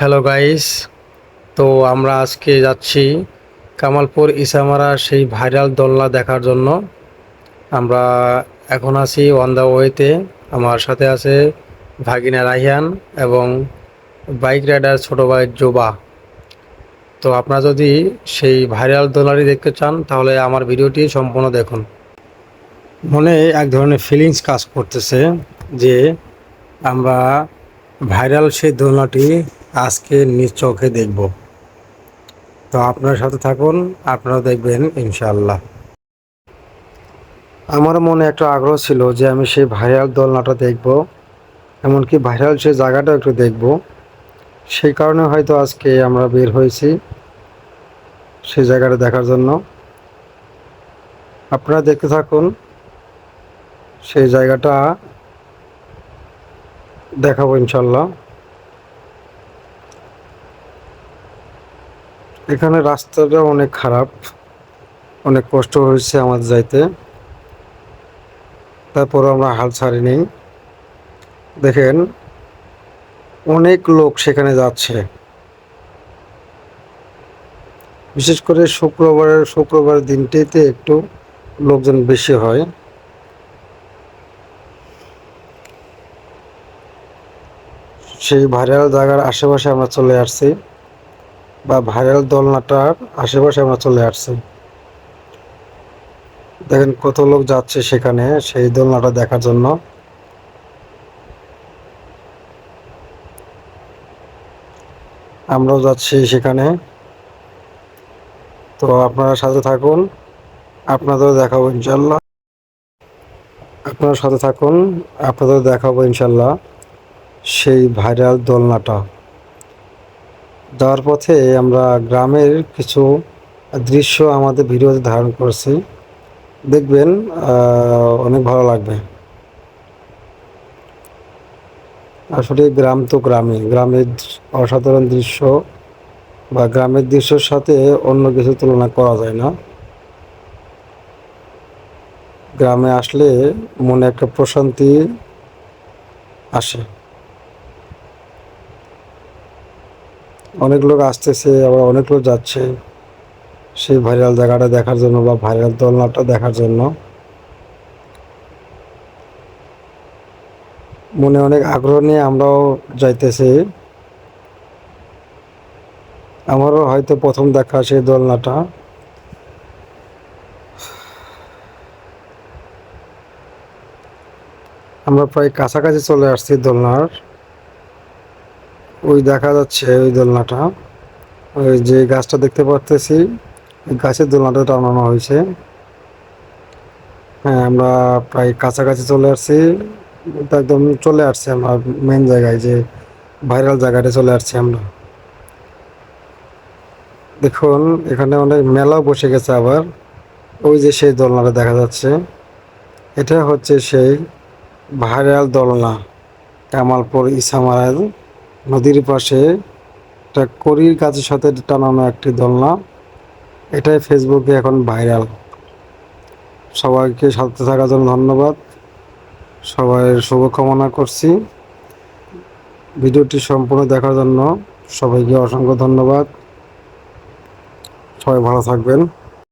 Hello guys তো আমরা আজকে যাচ্ছি কামালপুর ইসামারা সেই ভাইরাল দোলনা দেখার জন্য। আমরা এখন আছি অন দ্য ওয়েতে আমার সাথে আছে ভাগিনা রাহিয়ান এবং বাইক রাইডার ছোটো ভাই জোবা। তো আপনারা যদি সেই ভাইরাল দোলনাটি দেখতে চান, তাহলে আমার ভিডিওটি সম্পূর্ণ দেখুন। মনে এক ধরনের ফিলিংস কাজ করতেছে যে আমরা ভাইরাল সেই দোলনাটি আজকে নিজ চোখে দেখব। তো আপনার সাথে থাকুন আপনারা দেখবেন ইনশাল্লাহ আমার মনে একটা আগ্রহ ছিল যে আমি সেই ভাইরাল দোলনাটা দেখব, এমনকি ভাইরাল সেই জায়গাটাও একটু দেখব। সেই কারণে হয়তো আজকে আমরা বের হয়েছি সেই জায়গাটা দেখার জন্য। আপনারা দেখতে থাকুন, সেই জায়গাটা দেখাবো ইনশাল্লাহ এখানে রাস্তাটা অনেক খারাপ। অনেক কষ্ট হয়েছে আমাদের যাইতে। তারপর আমরা হাল ছাড়িনি। দেখেন, অনেক লোক সেখানে যাচ্ছে। বিশেষ করে শুক্রবারের শুক্রবার দিনটিতে একটু লোকজন বেশি হয়। সেই ভাইরাল জায়গার আশেপাশে আমরা চলে আসছি। বা ভাইরাল দোলনাটার আশেপাশে আমরা চলে আসছি। দেখেন কত লোক যাচ্ছে সেখানে সেই দোলনাটা দেখার জন্য। আমরাও যাচ্ছি সেখানে। তো আপনারা সাথে থাকুন, আপনাদেরও দেখাবো ইনশাল্লাহ আপনারা সাথে থাকুন আপনাদের দেখাবো ইনশাল্লাহ সেই ভাইরাল দোলনাটা। যাওয়ার পথে আমরা গ্রামের কিছু দৃশ্য আমাদের ভিডিওতে ধারণ করছি। দেখবেন অনেক ভালো লাগবে। আসলে গ্রাম তো গ্রামে। গ্রামের অসাধারণ দৃশ্য বা গ্রামের দৃশ্যের সাথে অন্য কিছু তুলনা করা যায় না। গ্রামে আসলে মনে একটা প্রশান্তি আসে। অনেক লোক আসতেছে, আবার অনেক লোক যাচ্ছে। সেই ভাইরাল জায়গাটা দেখার জন্য বা ভাইরাল দোলনাটা দেখার জন্য। মনে অনেক আগ্রহ নিয়ে আমরাও যাইতেছি। আমারও হয়তো প্রথম দেখা সেই দোলনাটা আমরা প্রায় কাছাকাছি চলে আসছি দোলনার। ওই দেখা যাচ্ছে ওই দোলনাটা। ওই যে গাছটা দেখতে পারতেছি গাছের দোলনাটা টানানো হয়েছে। হ্যাঁ আমরা প্রায় কাছাকাছি চলে আসছি। একদম চলে আসছি আমরা মেন জায়গায়, যে ভাইরাল জায়গাটা চলে আসছি আমরা। দেখুন, এখানে অনেক মেলাও বসে গেছে আবার। ওই যে সেই দোলনাটা দেখা যাচ্ছে। এটা হচ্ছে সেই ভাইরাল দোলনা, কামালপুর ইসামারাল নদীর পাশে একটা করির গাছের সাথে টানানো একটি দোলনা। এটাই ফেসবুকে এখন ভাইরাল সবাইকে সাথে থাকার জন্য ধন্যবাদ। সবাইয়ের শুভকামনা করছি। ভিডিওটি সম্পূর্ণ দেখার জন্য সবাইকে অসংখ্য ধন্যবাদ। সবাই ভালো থাকবেন।